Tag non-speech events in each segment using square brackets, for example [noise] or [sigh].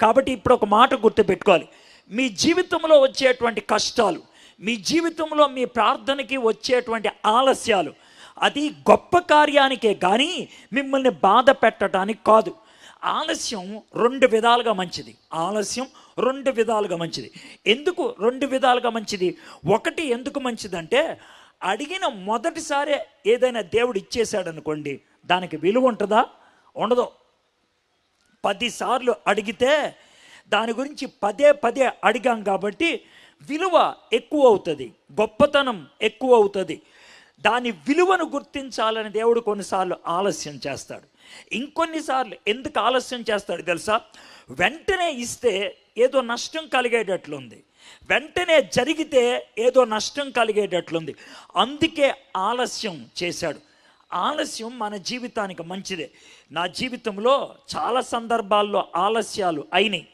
కాబట్టి ఇప్పుడు ఒక మాట గుర్తుపెట్టుకోవాలి. మీ జీవితంలో వచ్చేటువంటి కష్టాలు మీ జీవితంలో మీ ప్రార్థనకి వచ్చేటువంటి ఆలస్యాలు అది గొప్ప కార్యానికే కానీ మిమ్మల్ని బాధ పెట్టడానికి కాదు. ఆలస్యం రెండు విధాలుగా మంచిది. ఆలస్యం రెండు విధాలుగా మంచిది. ఎందుకు రెండు విధాలుగా మంచిది? ఒకటి ఎందుకు మంచిదంటే అడిగిన మొదటిసారే ఏదైనా దేవుడు ఇచ్చేశాడు అనుకోండి దానికి విలువ ఉంటుందా? ఉండదు. పదిసార్లు అడిగితే దాని గురించి పదే పదే అడిగాం కాబట్టి విలువ ఎక్కువ అవుతుంది గొప్పతనం ఎక్కువ అవుతుంది దాని విలువను గుర్తించాలని దేవుడు కొన్నిసార్లు ఆలస్యం చేస్తాడు. ఇంకొన్నిసార్లు ఎందుకు ఆలస్యం చేస్తాడు తెలుసా? వెంటనే ఇస్తే ఏదో నష్టం కలిగేటట్లుంది. వెంటనే జరిగితే ఏదో నష్టం కలిగేటట్లుంది. అందుకే ఆలస్యం చేశాడు. ఆలస్యం మన జీవితానికి మంచిదే. నా జీవితంలో చాలా సందర్భాల్లో ఆలస్యాలు అయినాయి.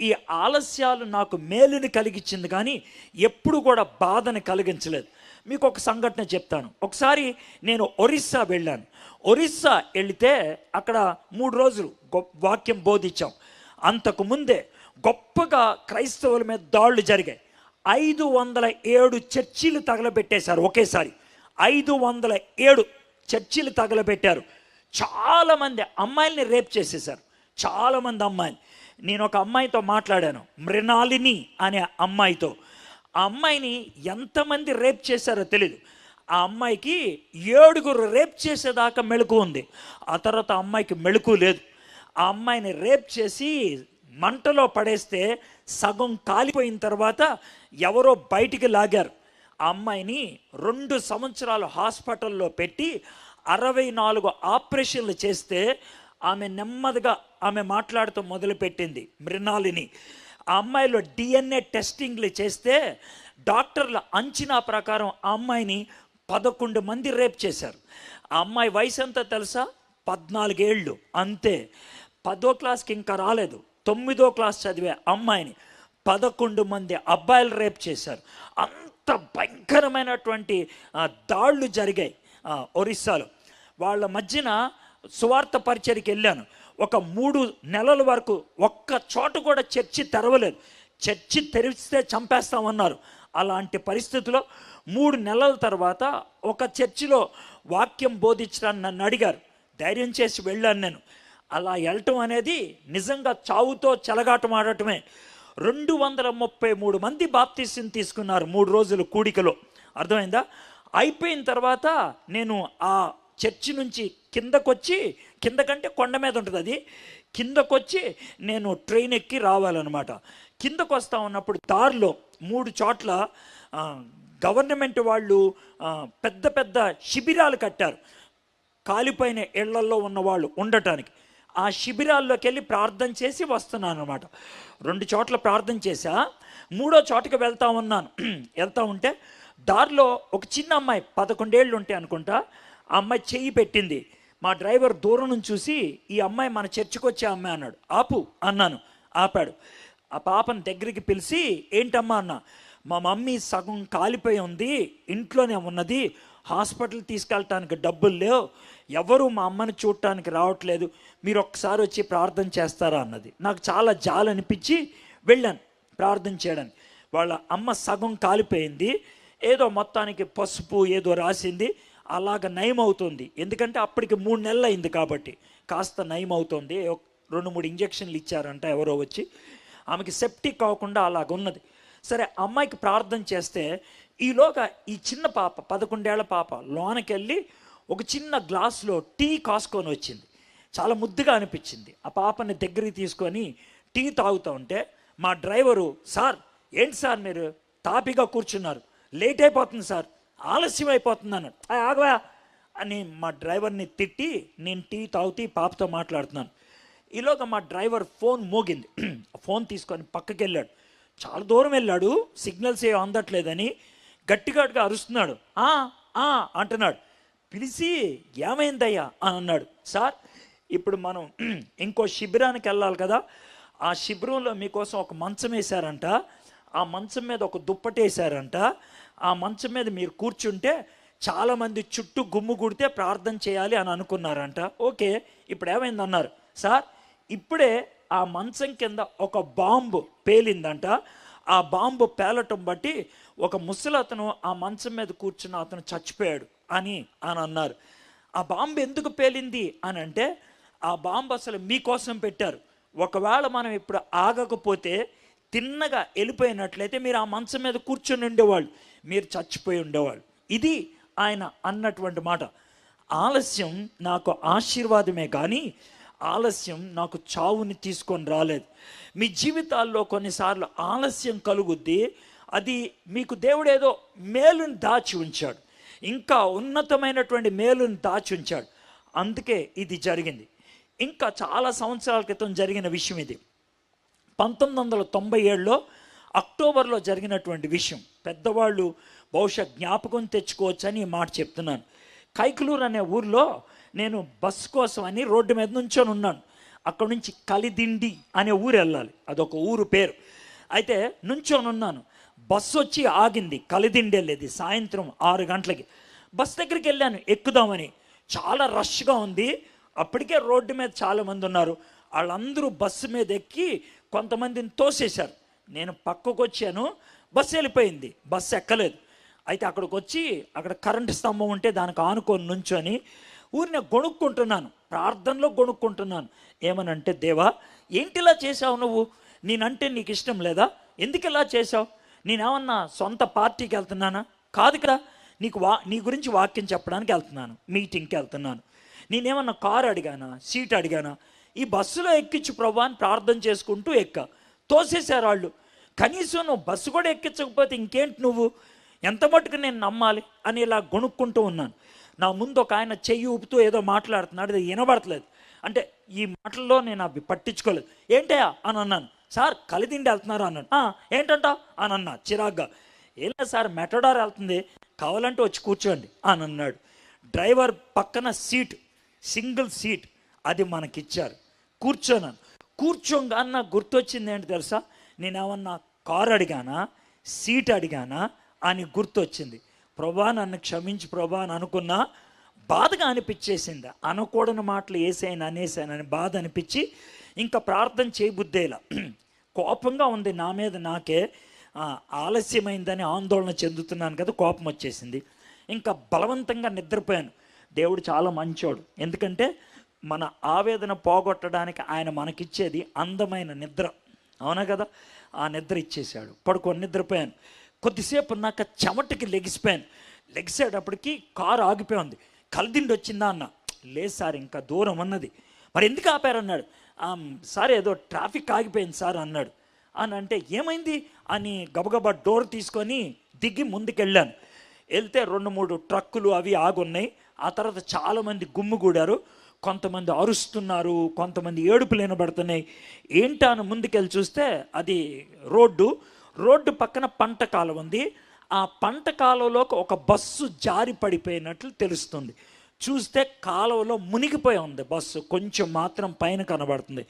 ఈ ఆలస్యాలు నాకు మేలుని కలిగించింది కానీ ఎప్పుడు కూడా బాధను కలిగించలేదు. మీకు ఒక సంఘటన చెప్తాను. ఒకసారి నేను ఒరిస్సా వెళ్ళాను. ఒరిస్సా వెళితే అక్కడ మూడు రోజులు వాక్యం బోధించాం. అంతకు ముందే గొప్పగా క్రైస్తవుల మీద దాడులు జరిగాయి. ఐదు వందల ఏడు చర్చిలు తగలబెట్టేశారు ఒకేసారి. ఐదు వందల ఏడు చర్చిలు తగలబెట్టారు. చాలామంది అమ్మాయిల్ని రేప్ చేసేశారు. చాలామంది అమ్మాయిలు. నేను ఒక అమ్మాయితో మాట్లాడాను. మృణాలిని అనే అమ్మాయితో. ఆ అమ్మాయిని ఎంతమంది రేప్ చేశారో తెలీదు. ఆ అమ్మాయికి ఏడుగురు రేప్ చేసేదాకా మెళుకు ఉంది. ఆ తర్వాత అమ్మాయికి మెళుకు లేదు. ఆ అమ్మాయిని రేప్ చేసి మంటలో పడేస్తే సగం కాలిపోయిన తర్వాత ఎవరో బయటికి లాగారు. ఆ అమ్మాయిని రెండు సంవత్సరాలు హాస్పిటల్లో పెట్టి అరవై నాలుగు ఆపరేషన్లు చేస్తే ఆమె నెమ్మదిగా ఆమె మాట్లాడుతూ మొదలుపెట్టింది మృణాలిని. ఆ అమ్మాయిలో డిఎన్ఏ టెస్టింగ్లు చేస్తే డాక్టర్ల అంచనా ప్రకారం ఆ అమ్మాయిని పదకొండు మంది రేప్ చేశారు. ఆ అమ్మాయి వయసు ఎంత తెలుసా? పద్నాలుగేళ్ళు. అంతే. పదో క్లాస్కి ఇంకా రాలేదు. తొమ్మిదో క్లాస్ చదివే అమ్మాయిని పదకొండు మంది అబ్బాయిలు రేప్ చేశారు. అంత అంత భయంకరమైనటువంటి దాళ్ళు జరిగాయి ఒరిస్సాలో. వాళ్ళ మధ్యన సువార్త పరిచయకి వెళ్ళాను. ఒక మూడు నెలల వరకు ఒక్క చోట కూడా చర్చి తెరవలేదు. చర్చి తెరిస్తే చంపేస్తామన్నారు. అలాంటి పరిస్థితిలో మూడు నెలల తర్వాత ఒక చర్చిలో వాక్యం బోధించడానికి నన్ను అడిగారు. ధైర్యం చేసి వెళ్ళాను నేను. అలా వెళ్ళటం అనేది నిజంగా చావుతో చెలగాటం ఆడటమే. రెండు వందల ముప్పై మూడు మంది బాప్తీసం తీసుకున్నారు మూడు రోజులు కూడికలో. అర్థమైందా? అయిపోయిన తర్వాత నేను ఆ చర్చి నుంచి కిందకొచ్చి కిందకంటే కొండ మీద ఉంటుంది అది కిందకొచ్చి నేను ట్రైన్ ఎక్కి రావాలన్నమాట. కిందకు వస్తా ఉన్నప్పుడు దారిలో మూడు చోట్ల గవర్నమెంట్ వాళ్ళు పెద్ద పెద్ద శిబిరాలు కట్టారు. కాలిపోయిన ఇళ్ళల్లో ఉన్నవాళ్ళు ఉండటానికి. ఆ శిబిరాల్లోకి వెళ్ళి ప్రార్థన చేసి వస్తున్నాను అనమాట రెండు చోట్ల ప్రార్థన చేశా. మూడో చోటకి వెళ్తా ఉన్నాను. [clears throat] వెళ్తా ఉంటే దారిలో ఒక చిన్న అమ్మాయి పదకొండేళ్ళు ఉంటాయి అనుకుంటా ఆ అమ్మాయి చెయ్యి పెట్టింది. మా డ్రైవర్ దూరం నుంచి చూసి ఈ అమ్మాయి మన చర్చికి వచ్చే అమ్మాయి అన్నాడు. ఆపు అన్నాను. ఆపాడు. ఆ పాపను దగ్గరికి పిలిచి ఏంటమ్మా అన్న మా మమ్మీ సగం కాలిపోయి ఉంది ఇంట్లోనే ఉన్నది హాస్పిటల్ తీసుకెళ్ళటానికి డబ్బులు లేవు ఎవరు మా అమ్మని చూడటానికి రావట్లేదు మీరు ఒక్కసారి వచ్చి ప్రార్థన చేస్తారా అన్నది. నాకు చాలా జాలి అనిపించి వెళ్ళాను ప్రార్థన చేయడానికి. వాళ్ళ అమ్మ సగం కాలిపోయింది ఏదో మొత్తానికి పసుపు ఏదో రాసింది అలాగ నయం అవుతుంది ఎందుకంటే అప్పటికి మూడు నెలలు అయింది కాబట్టి కాస్త నయం అవుతుంది రెండు మూడు ఇంజక్షన్లు ఇచ్చారంట ఎవరో వచ్చి. ఆమెకి సెప్టిక్ కాకుండా అలాగ ఉన్నది. సరే అమ్మాయికి ప్రార్థన చేస్తే ఈలోగా ఈ చిన్న పాప పదకొండేళ్ళ పాప లోనకెళ్ళి ఒక చిన్న గ్లాస్లో టీ కాసుకొని వచ్చింది. చాలా ముద్దుగా అనిపించింది. ఆ పాపని దగ్గరికి తీసుకొని టీ తాగుతూ ఉంటే మా డ్రైవరు సార్ ఏంటి సార్ మీరు? తాపిగా కూర్చున్నారు. లేట్ అయిపోతుంది సార్. ఆలస్యం అయిపోతుంది అన్నాడు. ఆగవా? అని మా డ్రైవర్ని తిట్టి నేను టీ తాగుతూ పాపతో మాట్లాడుతున్నాను. ఈలోగా మా డ్రైవర్ ఫోన్ మోగింది. [clears throat] ఫోన్ తీసుకొని పక్కకి వెళ్ళాడు. చాలా దూరం వెళ్ళాడు. సిగ్నల్స్ ఏం అందట్లేదని గట్టిగా అరుస్తున్నాడు. అంటున్నాడు. పిలిచి ఏమైందయ్యా అని అన్నాడు. సార్ ఇప్పుడు మనం [clears throat] ఇంకో శిబిరానికి వెళ్ళాలి కదా. ఆ శిబిరంలో మీకోసం ఒక మంచం వేశారంట. ఆ మంచం మీద ఒక దుప్పటి వేశారంట. ఆ మంచం మీద మీరు కూర్చుంటే చాలామంది చుట్టూ గుమ్ము గుడితే ప్రార్థన చేయాలి అని అనుకున్నారంట. ఓకే ఇప్పుడు ఏమైందన్నారు? సార్ ఇప్పుడే ఆ మంచం కింద ఒక బాంబు పేలిందంట. ఆ బాంబు పేలటం బట్టి ఒక ముసలతను ఆ మంచం మీద కూర్చున్న అతను చచ్చిపోయాడు అని అని అన్నారు. ఆ బాంబు ఎందుకు పేలింది అని అంటే ఆ బాంబు అసలు మీకోసం పెట్టారు. ఒకవేళ మనం ఇప్పుడు ఆగకపోతే తిన్నగా వెళ్ళిపోయినట్లయితే మీరు ఆ మంచం మీద కూర్చొని ఉండేవాళ్ళు మీరు చచ్చిపోయి ఉండేవాళ్ళు. ఇది ఆయన అన్నటువంటి మాట. ఆలస్యం నాకు ఆశీర్వాదమే కానీ ఆలస్యం నాకు చావుని తీసుకొని రాలేదు. మీ జీవితాల్లో కొన్నిసార్లు ఆలస్యం కలుగుద్ది. అది మీకు దేవుడు ఏదో మేలుని దాచి ఉంచాడు. ఇంకా ఉన్నతమైనటువంటి మేలుని దాచి ఉంచాడు. అందుకే ఇది జరిగింది. ఇంకా చాలా సంవత్సరాల క్రితం జరిగిన విషయం ఇది. పంతొమ్మిది వందల తొంభై ఏడులో అక్టోబర్లో జరిగినటువంటి విషయం. పెద్దవాళ్ళు బహుశా జ్ఞాపకం తెచ్చుకోవచ్చని ఈ మాట చెప్తున్నాను. కైకలూరు అనే ఊర్లో నేను బస్ కోసం అని రోడ్డు మీద నుంచొని ఉన్నాను. అక్కడ నుంచి కలిదిండి అనే ఊరు వెళ్ళాలి. అదొక ఊరు పేరు. అయితే నుంచొని ఉన్నాను బస్సు వచ్చి ఆగింది. కలిదిండి వెళ్ళేది సాయంత్రం ఆరు గంటలకి. బస్ దగ్గరికి వెళ్ళాను. ఎక్కుదామని. చాలా రష్గా ఉంది. అప్పటికే రోడ్డు మీద చాలామంది ఉన్నారు. వాళ్ళందరూ బస్సు మీద ఎక్కి కొంతమందిని తోసేశారు. నేను పక్కకు వచ్చాను. బస్సు వెళ్ళిపోయింది. బస్సు ఎక్కలేదు. అయితే అక్కడికి వచ్చి అక్కడ కరెంటు స్తంభం ఉంటే దానికి ఆనుకొని నుంచొని ఊరిని గొణుక్కుంటున్నాను ప్రార్థనలో గొణుక్కుంటున్నాను. ఏమనంటే దేవా ఏంటిలా చేసావు నువ్వు? నేనంటే నీకు ఇష్టం లేదా? ఎందుకు ఇలా చేసావు నేనేమన్నా సొంత పార్టీకి వెళ్తున్నానా? కాదు కదా నీకు వా నీ గురించి వాక్యం చెప్పడానికి వెళ్తున్నాను మీటింగ్కి వెళ్తున్నాను. నేనేమన్నా కారు అడిగానా సీట్ అడిగానా? ఈ బస్సులో ఎక్కించు ప్రభా అని ప్రార్థన చేసుకుంటూ ఎక్క. తోసేశారు వాళ్ళు కనీసం నువ్వు బస్సు కూడా ఎక్కించకపోతే ఇంకేంటి నువ్వు? ఎంత మటుకు నేను నమ్మాలి? అని ఇలా గొణుక్కుంటూ ఉన్నాను. నా ముందు ఒక ఆయన చెయ్యి ఊపుతూ ఏదో మాట్లాడుతున్నాడు అది వినబడతలేదు. అంటే ఈ మాటల్లో నేను అవి పట్టించుకోలేదు. ఏంటయ్యా? అని అన్నాను. సార్ కలిదిండి వెళ్తున్నారు అన్నాడు ఏంటంట? అని అన్నా చిరాగ్గా. ఏలా సార్ మెటడార్ వెళ్తుంది కావాలంటే వచ్చి కూర్చోండి అని అన్నాడు. డ్రైవర్ పక్కన సీట్ సింగిల్ సీట్ అది మనకిచ్చారు. కూర్చోనాను కూర్చోగానే నాకు గుర్తొచ్చింది ఏంటి తెలుసా? నేనేమన్నా కారు అడిగానా? సీట్ అడిగానా? అని గుర్తొచ్చింది. ప్రభా నన్ను క్షమించి ప్రభా అని అనుకున్నా బాధగా అనిపించేసింది. అనకూడని మాటలు వేసాయని అనేసానని బాధ అనిపించి ఇంకా ప్రార్థన చేయబుద్దేలా కోపంగా ఉంది నా మీద నాకే ఆలస్యమైందని ఆందోళన చెందుతున్నాను కదా కోపం వచ్చేసింది. ఇంకా బలవంతంగా నిద్రపోయాను. దేవుడు చాలా మంచోడు. ఎందుకంటే మన ఆవేదన పోగొట్టడానికి ఆయన మనకిచ్చేది అందమైన నిద్ర. అవునా కదా? ఆ నిద్ర ఇచ్చేశాడు. పడుకొని నిద్రపోయాను. కొద్దిసేపు నాకు చెమటకి లెగిసిపోయాను. లెగిసేటప్పటికి కారు ఆగిపోయింది కలిదిండి వచ్చిందా అన్న. లేదు సార్ ఇంకా దూరం అన్నది మరి ఎందుకు ఆపారన్నాడు సార్ ఏదో ట్రాఫిక్ ఆగిపోయింది సార్ అన్నాడు. అని అంటే ఏమైంది? అని గబగబా డోర్ తీసుకొని దిగి ముందుకెళ్ళాను. వెళ్తే రెండు మూడు ట్రక్కులు అవి ఆగున్నాయి. ఆ తర్వాత చాలామంది గుమ్ముగూడారు కొంతమంది అరుస్తున్నారు. కొంతమంది ఏడుపులు వినబడుతున్నాయి ఏంటా అని ముందుకెళ్ళి చూస్తే అది రోడ్డు. రోడ్డు పక్కన పంట కాలువ ఉంది. ఆ పంట కాలువలోకి ఒక బస్సు జారి పడిపోయినట్లు తెలుస్తుంది. చూస్తే కాలువలో మునిగిపోయి ఉంది బస్సు. కొంచెం మాత్రం పైన కనబడుతుంది.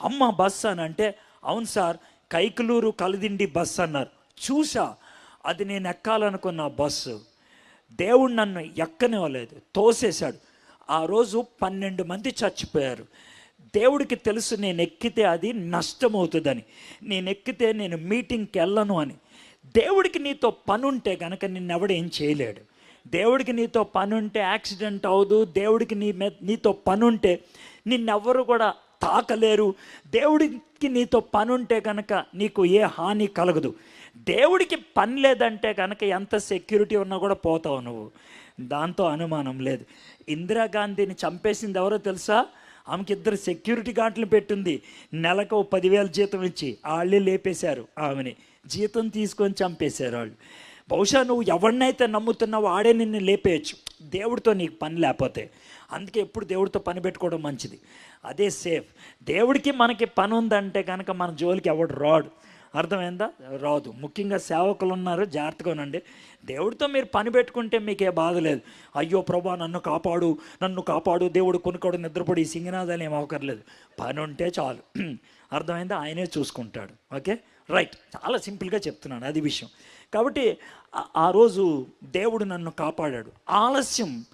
అమ్మ బస్సు అని అంటే అవును సార్ కైకలూరు కలిదిండి బస్సు అన్నారు. చూసా అది నేను ఎక్కాలనుకున్న బస్సు. దేవుడు నన్ను ఎక్కనివ్వలేదు తోసేశాడు. ఆ రోజు పన్నెండు మంది చచ్చిపోయారు. దేవుడికి తెలుసు నేను ఎక్కితే అది నష్టమవుతుందని. నేను ఎక్కితే నేను మీటింగ్కి వెళ్ళను అని. దేవుడికి నీతో పని ఉంటే కనుక నిన్నెవడేం చేయలేడు. దేవుడికి నీతో పని ఉంటే యాక్సిడెంట్ అవ్వదు. దేవుడికి నీ మీద నీతో పని ఉంటే నిన్నెవ్వరు కూడా తాకలేరు. దేవుడికి నీతో పనుంటే కనుక నీకు ఏ హాని కలగదు. దేవుడికి పని లేదంటే కనుక ఎంత సెక్యూరిటీ ఉన్నా కూడా పోతావు నువ్వు. దాంతో అనుమానం లేదు. ఇందిరాగాంధీని చంపేసింది ఎవరో తెలుసా? ఆమెకి ఇద్దరు సెక్యూరిటీ గార్డులు పెట్టింది. నెలకు పదివేల జీతం ఇచ్చి వాళ్ళే లేపేశారు ఆమెని. జీతం తీసుకొని చంపేశారు వాళ్ళు బహుశా నువ్వు ఎవరినైతే నమ్ముతున్నావు ఆడే నిన్ను లేపేయచ్చు. దేవుడితో నీకు పని లేకపోతే. అందుకే ఎప్పుడు దేవుడితో పని పెట్టుకోవడం మంచిది. అదే సేఫ్. దేవుడికి మనకి పని ఉందంటే కనుక మన జోలికి ఎవడు రాడు. అర్థమైందా? రాదు. ముఖ్యంగా సేవకులు ఉన్నారు జాగ్రత్తగా ఉండండి. దేవుడితో మీరు పని పెట్టుకుంటే మీకే బాధ లేదు. అయ్యో ప్రభా నన్ను కాపాడు నన్ను కాపాడు దేవుడు కొనుక్కోడు నిద్రపడి ఈ సింగనాదాలు ఏం అవకర్లేదు. పని ఉంటే చాలు. [clears throat] అర్థమైందా? ఆయనే చూసుకుంటాడు. ఓకే? రైట్. చాలా సింపుల్గా చెప్తున్నాను అది విషయం. కాబట్టి ఆ రోజు దేవుడు నన్ను కాపాడాడు. ఆలస్యం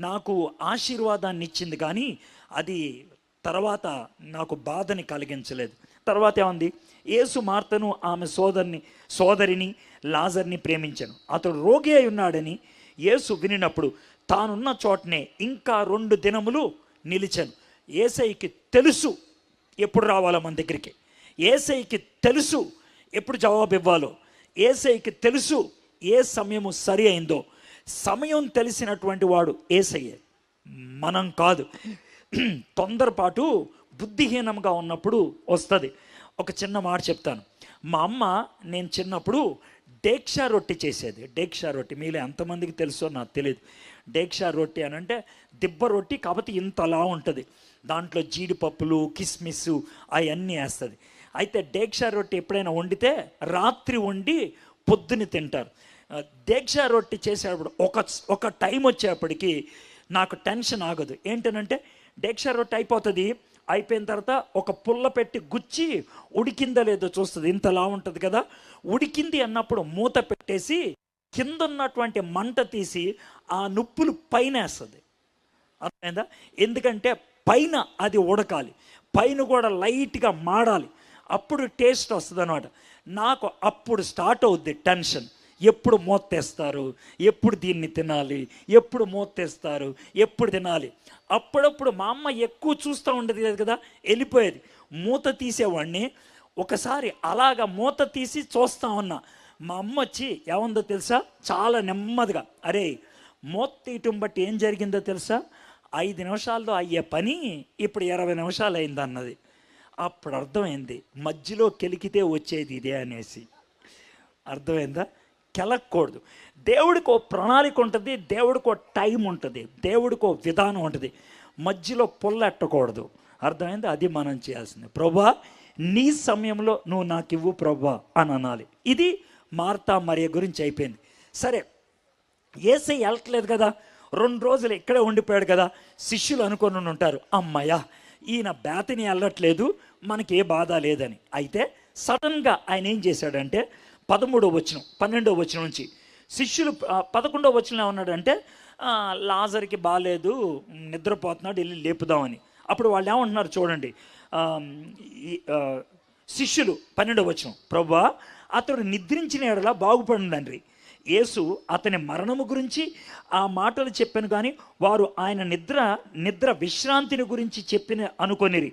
నాకు ఆశీర్వాదాన్ని ఇచ్చింది కానీ అది తర్వాత నాకు బాధని కలిగించలేదు. తర్వాత ఏమంది యేసు మార్తను ఆమె సోదరిని సోదరిని లాజర్ని ప్రేమించను. అతడు రోగి అయి ఉన్నాడని యేసు వినినప్పుడు తానున్న చోటనే ఇంకా రెండు దినములు నిలిచాను. ఏసైకి తెలుసు ఎప్పుడు రావాలో మన దగ్గరికి. ఏసైకి తెలుసు ఎప్పుడు జవాబు ఇవ్వాలో. ఏసైకి తెలుసు ఏ సమయము సరి అయిందో. సమయం తెలిసినటువంటి వాడు ఏసయ్యే. మనం కాదు. తొందరపాటు బుద్ధిహీనంగా ఉన్నప్పుడు వస్తుంది. ఒక చిన్న మాట చెప్తాను. మా అమ్మ నేను చిన్నప్పుడు డేక్షా రొట్టి చేసేది. డేక్షా రొట్టి మీలో ఎంతమందికి తెలుసో నాకు తెలియదు డేక్షా రొట్టి అని అంటే దిబ్బ రొట్టి కాబట్టి ఇంతలా ఉంటుంది. దాంట్లో జీడిపప్పులు కిస్మిస్ అవన్నీ వేస్తుంది. అయితే డేక్షా రొట్టి ఎప్పుడైనా వండితే రాత్రి వండి పొద్దున తింటారు. ఆ, దీక్ష రొట్టి చేసేటప్పుడు ఒక ఒక టైం వచ్చేప్పటికి నాకు టెన్షన్ ఆగదు. ఏంటనంటే దీక్ష రొట్టె అయిపోతుంది. అయిపోయిన తర్వాత ఒక పుల్ల పెట్టి గుచ్చి ఉడికిందో లేదో చూస్తుంది. ఇంతలా ఉంటుంది కదా. ఉడికింది అన్నప్పుడు మూత పెట్టేసి కింద ఉన్నటువంటి మంట తీసి ఆ నుప్పులు పైన వేస్తుంది అర్థమైందా? ఎందుకంటే పైన అది ఉడకాలి. పైన కూడా లైట్గా మాడాలి. అప్పుడు టేస్ట్ వస్తుంది అనమాట నాకు అప్పుడు స్టార్ట్ అవుద్ది టెన్షన్. ఎప్పుడు మూతేస్తారు ఎప్పుడు దీన్ని తినాలి? ఎప్పుడు మూతేస్తారు ఎప్పుడు తినాలి? అప్పుడప్పుడు మా అమ్మ ఎక్కువ చూస్తూ ఉండేది లేదు కదా? వెళ్ళిపోయేది. మూత తీసేవాడిని. ఒకసారి అలాగ మూత తీసి చూస్తా ఉన్నా. మా అమ్మ వచ్చి ఏముందో తెలుసా? చాలా నెమ్మదిగా. అరే మూత తీయటం బట్టి ఏం జరిగిందో తెలుసా? ఐదు నిమిషాల్లో అయ్యే పని ఇప్పుడు ఇరవై నిమిషాలు అయింది అన్నది. అప్పుడు అర్థమైంది. మధ్యలో కెలికితే వచ్చేది ఇదే అనేసి. అర్థమైందా? కెలక్కూడదు. దేవుడికి ఓ ప్రణాళిక ఉంటుంది దేవుడికి ఓ టైం ఉంటుంది దేవుడికి ఓ విధానం ఉంటుంది. మధ్యలో పొల్లెట్టకూడదు. అర్థమైంది? అది మనం చేయాల్సింది. ప్రభా నీ సమయంలో నువ్వు నాకు ఇవ్వు ప్రభా అని అనాలి. ఇది మార్తా మరియ గురించి అయిపోయింది. సరే ఏసై వెళ్ళట్లేదు కదా? రెండు రోజులు ఇక్కడే ఉండిపోయాడు కదా? శిష్యులు అనుకొని ఉంటారు అమ్మయ్య ఈయన బ్యాతిని వెళ్ళట్లేదు మనకి ఏ బాధ లేదని. అయితే సడన్గా ఆయన ఏం చేశాడంటే పదమూడో వచనం పన్నెండవ వచనం నుంచి. శిష్యులు పదకొండవ వచనం ఏమన్నాడంటే లాజర్కి బాగాలేదు నిద్రపోతున్నాడు వెళ్ళి లేపుదామని. అప్పుడు వాళ్ళు ఏమంటున్నారు చూడండి శిష్యులు పన్నెండవ వచనం ప్రభా అతడు నిద్రించిన ఎడలా బాగుపడిందండ్రి యేసు అతని మరణము గురించి ఆ మాటలు చెప్పాను కానీ వారు ఆయన నిద్ర నిద్ర విశ్రాంతిని గురించి చెప్పిన అనుకొనిరి.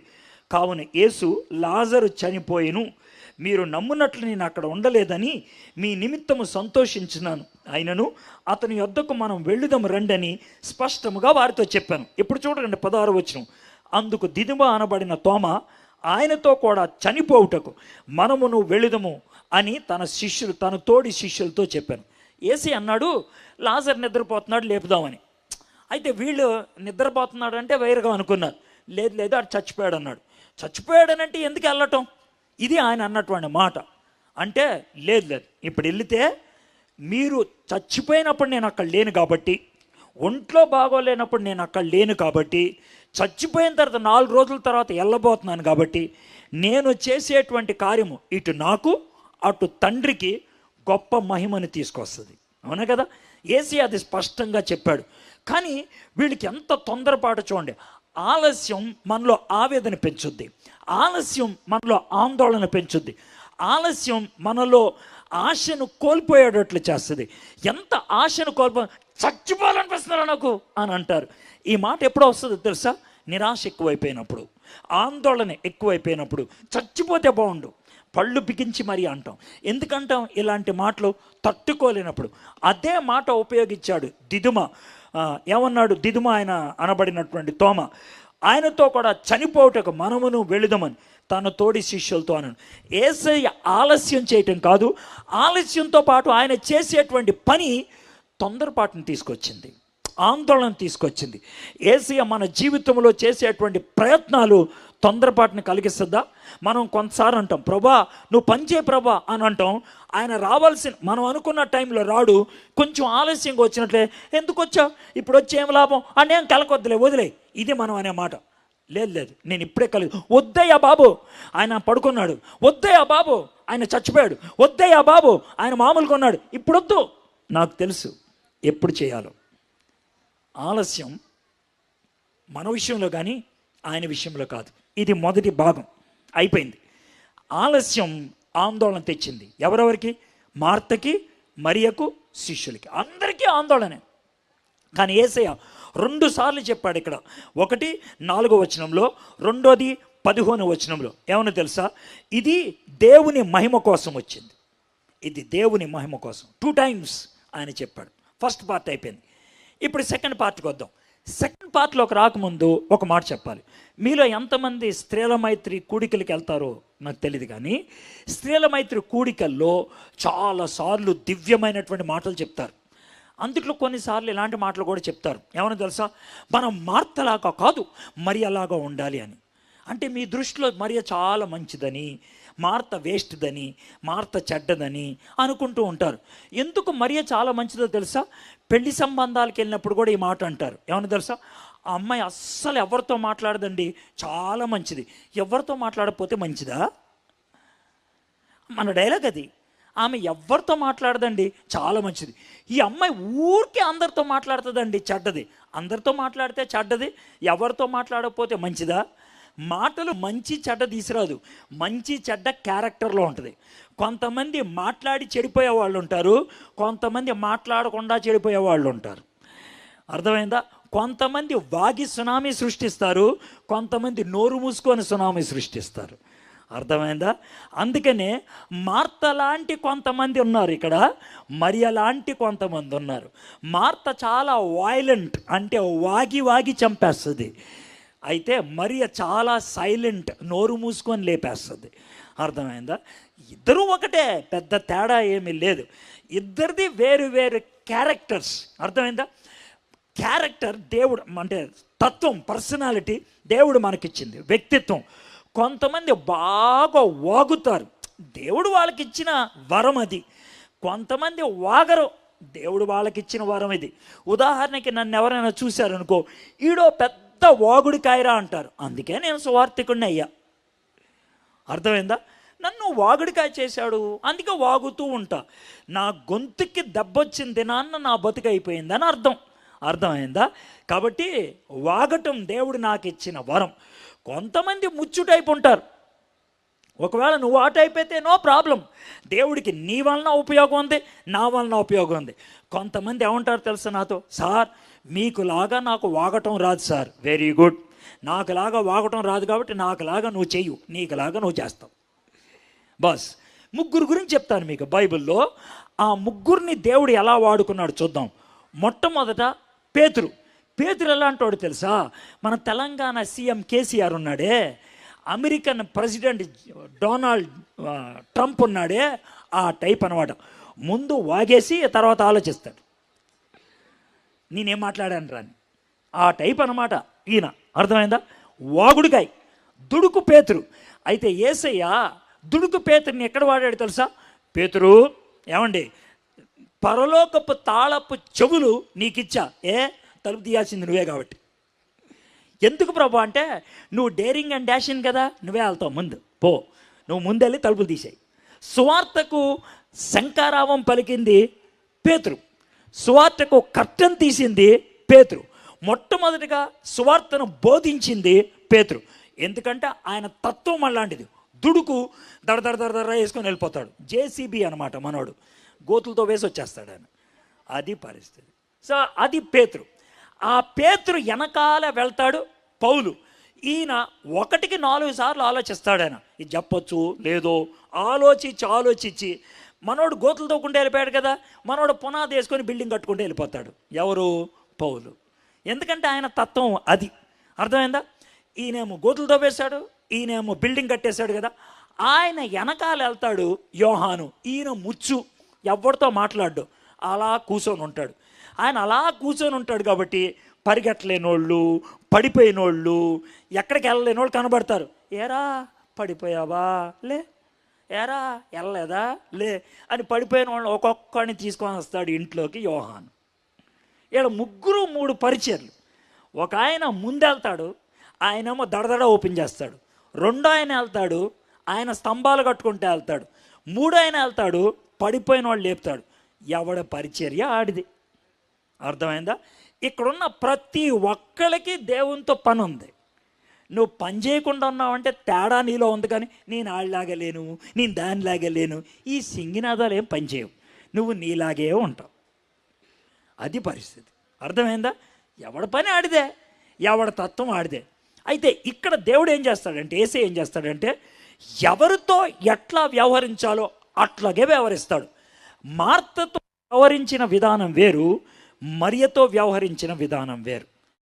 కావున యేసు లాజరు చనిపోయెను. మీరు నమ్మునట్లు నేను అక్కడ ఉండలేదని మీ నిమిత్తము సంతోషించినాను. ఆయనను అతని యొద్దకు మనం వెళ్ళుదాం రండని స్పష్టముగా వారితో చెప్పాను. ఇప్పుడు చూడండి పదహారు వచ్చిన అందుకు దిదుమ అనబడిన తోమ ఆయనతో కూడా చనిపోవుటకు మనమును వెళుదము అని తన శిష్యులు తన తోడి శిష్యులతో చెప్పాను. ఏసీ అన్నాడు లాజర్ నిద్రపోతున్నాడు లేపుదామని. అయితే వీళ్ళు నిద్రపోతున్నాడు అంటే వైరుగా అనుకున్నారు. లేదు లేదు అటు చచ్చిపోయాడు అన్నాడు చచ్చిపోయాడనంటే ఎందుకు వెళ్ళటం? ఇది ఆయన అన్నటువంటి మాట. అంటే లేదు లేదు. ఇప్పుడు వెళితే మీరు చచ్చిపోయినప్పుడు నేను అక్కడ లేను కాబట్టి ఒంట్లో బాగోలేనప్పుడు నేను అక్కడ లేను కాబట్టి చచ్చిపోయిన తర్వాత నాలుగు రోజుల తర్వాత వెళ్ళబోతున్నాను కాబట్టి నేను చేసేటువంటి కార్యము ఇటు నాకు అటు తండ్రికి గొప్ప మహిమని తీసుకొస్తుంది. అవునా కదా? ఏసీ అది స్పష్టంగా చెప్పాడు. కానీ వీళ్ళకి ఎంత తొందరపాటు చూడండి. ఆలస్యం మనలో ఆవేదన పెంచుద్ది. ఆలస్యం మనలో ఆందోళన పెంచుద్ది. ఆలస్యం మనలో ఆశను కోల్పోయేటట్లు చేస్తుంది. ఎంత ఆశను కోల్పో చచ్చిపోవాలనిపిస్తున్నారా నాకు అని అంటారు. ఈ మాట ఎప్పుడో వస్తుందో తెలుసా? నిరాశ ఎక్కువైపోయినప్పుడు ఆందోళన ఎక్కువైపోయినప్పుడు చచ్చిపోతే బాగుండు. పళ్ళు బిగించి మరీ అంటాం. ఎందుకంటాం? ఇలాంటి మాటలు తట్టుకోలేనప్పుడు. అదే మాట ఉపయోగించాడు దిదుమ. ఏమన్నాడు? దిదుమ ఆయన అనబడినటువంటి తోమ. ఆయనతో కూడా చనిపోవటకు మనమును వెళుదమని తన తోడి శిష్యులతో అన్నాను ఏసయ్య ఆలస్యం చేయటం కాదు ఆలస్యంతో పాటు ఆయన చేసేటువంటి పని తొందరపాటును తీసుకొచ్చింది ఆందోళన తీసుకొచ్చింది. ఏసయ్య మన జీవితంలో చేసేటువంటి ప్రయత్నాలు తొందరపాటుని కలిగిస్తుందా? మనం కొంతసారి అంటాం ప్రభా నువ్వు పనిచే ప్రభా అని అంటాం. ఆయన రావాల్సిన మనం అనుకున్న టైంలో రాడు. కొంచెం ఆలస్యంగా వచ్చినట్లే ఎందుకు వచ్చావు? ఇప్పుడు వచ్చి ఏం లాభం? అని ఏం కలకొద్దులే వదిలే. ఇది మనం అనే మాట. లేదు లేదు నేను ఇప్పుడే కలిగి వద్దయ్యా బాబు. ఆయన పడుకున్నాడు. వద్దయ్యా బాబు. ఆయన చచ్చిపోయాడు. వద్దయ్యా బాబు. ఆయన మామూలుగా ఉన్నాడు. ఇప్పుడు వద్దు నాకు తెలుసు ఎప్పుడు చేయాలో. ఆలస్యం మన విషయంలో కానీ ఆయన విషయంలో కాదు. ఇది మొదటి భాగం. అయిపోయింది. ఆలస్యం ఆందోళన తెచ్చింది. ఎవరెవరికి? మార్తకి మరియకు శిష్యులకి. అందరికీ ఆందోళనే. కానీ ఏసయ్య రెండు సార్లు చెప్పాడు ఇక్కడ. ఒకటి నాలుగో వచనంలో రెండోది పదిహేను వచనంలో. ఏమన్నా తెలుసా? ఇది దేవుని మహిమ కోసం వచ్చింది. ఇది దేవుని మహిమ కోసం. టూ టైమ్స్ ఆయన చెప్పాడు. ఫస్ట్ పార్ట్ అయిపోయింది. ఇప్పుడు సెకండ్ పార్ట్కి వద్దాం సెకండ్ పార్ట్లోకి రాకముందు ఒక మాట చెప్పాలి. మీలో ఎంతమంది స్త్రీల మైత్రి కూడికలకి వెళ్తారో నాకు తెలియదు కానీ స్త్రీల మైత్రి కూడికల్లో చాలాసార్లు దివ్యమైనటువంటి మాటలు చెప్తారు. అందుట్లో కొన్నిసార్లు ఇలాంటి మాటలు కూడా చెప్తారు. ఏమైనా తెలుసా? మనం మార్తలాగా కాదు మరి అలాగా ఉండాలి అని. అంటే మీ దృష్టిలో మరియ చాలా మంచిదని మార్త వేస్ట్దని మార్త చెడ్డదని అనుకుంటూ ఉంటారు. ఎందుకు మరియ చాలా మంచిదో తెలుసా? పెళ్ళి సంబంధాలకు వెళ్ళినప్పుడు కూడా ఈ మాట అంటారు. ఏమన్నా తెలుసా? ఆ అమ్మాయి అస్సలు ఎవరితో మాట్లాడదండి? చాలా మంచిది. ఎవరితో మాట్లాడకపోతే మంచిదా? మన డైలాగ్ అది. ఆమె ఎవరితో మాట్లాడదండి? చాలా మంచిది. ఈ అమ్మాయి ఊరికే అందరితో మాట్లాడుతుందండి చెడ్డది. అందరితో మాట్లాడితే చెడ్డది ఎవరితో మాట్లాడకపోతే మంచిదా? మాటలు మంచి చెడ్డ తీసిరాదు మంచి చెడ్డ క్యారెక్టర్లో ఉంటుంది. కొంతమంది మాట్లాడి చెడిపోయే వాళ్ళు ఉంటారు. కొంతమంది మాట్లాడకుండా చెడిపోయే వాళ్ళు ఉంటారు. అర్థమైందా? కొంతమంది వాగి సునామీ సృష్టిస్తారు. కొంతమంది నోరు మూసుకొని సునామీ సృష్టిస్తారు. అర్థమైందా? అందుకనే మార్త లాంటి కొంతమంది ఉన్నారు ఇక్కడ. మరియ లాంటి కొంతమంది ఉన్నారు. మార్త చాలా వాయిలెంట్ అంటే వాగి వాగి చంపేస్తుంది. అయితే మరియ చాలా సైలెంట్ నోరు మూసుకొని లేపేస్తుంది. అర్థమైందా? ఇద్దరూ ఒకటే పెద్ద తేడా ఏమీ లేదు. ఇద్దరిది వేరు వేరు క్యారెక్టర్స్. అర్థమైందా? క్యారెక్టర్ దేవుడు అంటే తత్వం పర్సనాలిటీ దేవుడు మనకిచ్చింది వ్యక్తిత్వం. కొంతమంది బాగా వాగుతారు. దేవుడు వాళ్ళకి ఇచ్చిన వరం అది. కొంతమంది వాగరు. దేవుడు వాళ్ళకి ఇచ్చిన వరం ఇది. ఉదాహరణకి నన్ను ఎవరైనా చూశారనుకో ఈడో పెద్ద వాగుడి కాయరా అంటారు. అందుకే నేను సువార్థికుడిని అయ్యా అర్థమైందా? నన్ను వాగుడికాయ చేశాడు. అందుకే వాగుతూ ఉంటా. నా గొంతుకి దెబ్బొచ్చిన దినాన్న నా బతుకు అర్థం. అర్థమైందా? కాబట్టి వాగటం దేవుడు నాకు ఇచ్చిన వరం. కొంతమంది ముచ్చు టైప్ ఉంటారు. ఒకవేళ నువ్వు ఆ టైప్ అయితే నో ప్రాబ్లం. దేవుడికి నీ వలన ఉపయోగం ఉంది నా వలన ఉపయోగం ఉంది. కొంతమంది ఏమంటారు తెలుసు నాతో? సార్ మీకులాగా నాకు వాగటం రాదు సార్. వెరీ గుడ్ నాకులాగా వాగటం రాదు కాబట్టి నాకులాగా నువ్వు చెయ్యు. నీకులాగా నువ్వు చేస్తావు. బస్ ముగ్గురు గురించి చెప్తాను మీకు బైబిల్లో. ఆ ముగ్గురిని దేవుడు ఎలా వాడుకున్నాడు చూద్దాం. మొట్టమొదట పేతురు. పేతురు ఎలాంటి తెలుసా? మన తెలంగాణ సీఎం కేసీఆర్ ఉన్నాడే. అమెరికన్ ప్రెసిడెంట్ డొనాల్డ్ ట్రంప్ ఉన్నాడే. ఆ టైప్ అనమాట ముందు వాగేసి తర్వాత ఆలోచిస్తాడు. నేనేం మాట్లాడాను రాని? ఆ టైప్ అనమాట ఈయన. అర్థమైందా? వాగుడికాయ్. దుడుకు పేతురు. అయితే ఏసయ్య దుడుకు పేతురిని ఎక్కడ వాడాడు తెలుసా? పేతురు ఏమండి? పరలోకపు తాళపు చెవులు నీకిచ్చా? ఏ? తలుపు తీయాల్సింది నువ్వే కాబట్టి. ఎందుకు ప్రభు అంటే నువ్వు డేరింగ్ అండ్ డాషింగ్ కదా నువ్వే వెళ్తావు ముందు. పో. నువ్వు ముందెళ్ళి తలుపులు తీసాయి. సువార్తకు శంకారావం పలికింది పేతురు. సువార్తకు కర్టన్ తీసింది పేతురు. మొట్టమొదటిగా సువార్తను బోధించింది పేతురు. ఎందుకంటే ఆయన తత్వం అలాంటిది. దుడుకు దడ దడ దడ దడ వేసుకొని వెళ్ళిపోతాడు. జేసీబీ అనమాట మనోడు. గోతులతో వేసి వచ్చేస్తాడు ఆయన. అది పరిస్థితి. సో అది పేతురు. ఆ పేతురు వెనకాల వెళ్తాడు పౌలు. ఈయన ఒకటికి నాలుగు సార్లు ఆలోచిస్తాడు ఆయన. ఇది చెప్పొచ్చు లేదో ఆలోచించి ఆలోచించి మనోడు గోతులు తోకుండా వెళ్ళిపోయాడు కదా మనోడు పునాది వేసుకొని బిల్డింగ్ కట్టుకుంటూ వెళ్ళిపోతాడు. ఎవరు? పౌలు. ఎందుకంటే ఆయన తత్వం అది. అర్థమైందా? ఈయనేమో గోతులు తవ్వేశాడు ఈయనేమో బిల్డింగ్ కట్టేశాడు కదా. ఆయన వెనకాల వెళ్తాడు యోహాను. ఈయన ముచ్చు. ఎవరితో మాట్లాడు అలా కూర్చొని ఉంటాడు. ఆయన అలా కూర్చొని ఉంటాడు కాబట్టి పరిగెట్టలేనోళ్ళు పడిపోయినోళ్ళు ఎక్కడికి వెళ్ళలేనోళ్ళు కనబడతారు. ఏరా పడిపోయావా? లే ఎరా వెళ్ళలేదా లే అని పడిపోయిన వాళ్ళు ఒక్కొక్కడిని తీసుకొని వస్తాడు ఇంట్లోకి యోహాను. ఇక్కడ ముగ్గురు మూడు పరిచయలు ఒక ఆయన ముందెళ్తాడు ఆయనేమో దడదడ ఓపెన్ చేస్తాడు. రెండో ఆయన వెళ్తాడు ఆయన స్తంభాలు కట్టుకుంటే వెళ్తాడు. మూడో ఆయన వెళ్తాడు పడిపోయిన వాళ్ళు లేపుతాడు. ఎవడ పరిచర్య ఆడిది? అర్థమైందా? ఇక్కడున్న ప్రతి ఒక్కరికి దేవునితో పని ఉంది. నువ్వు పని చేయకుండా ఉన్నావంటే తేడా నీలో ఉంది కానీ నేను ఆళ్ళలాగా లేను నేను దానిలాగా లేను. ఈ సింగినాదాలు ఏం పని చేయవు. నువ్వు నీలాగే ఉంటావు. అది పరిస్థితి. అర్థమైందా? ఎవడ పని ఆడిదే ఎవడ తత్వం ఆడిదే. అయితే ఇక్కడ దేవుడు ఏం చేస్తాడంటే ఏసే ఏం చేస్తాడంటే ఎవరితో ఎట్లా వ్యవహరించాలో అట్లాగే వ్యవహరిస్తాడు. మార్తతో వ్యవహరించిన విధానం వేరు మరియతో వ్యవహరించిన విధానం వేరు.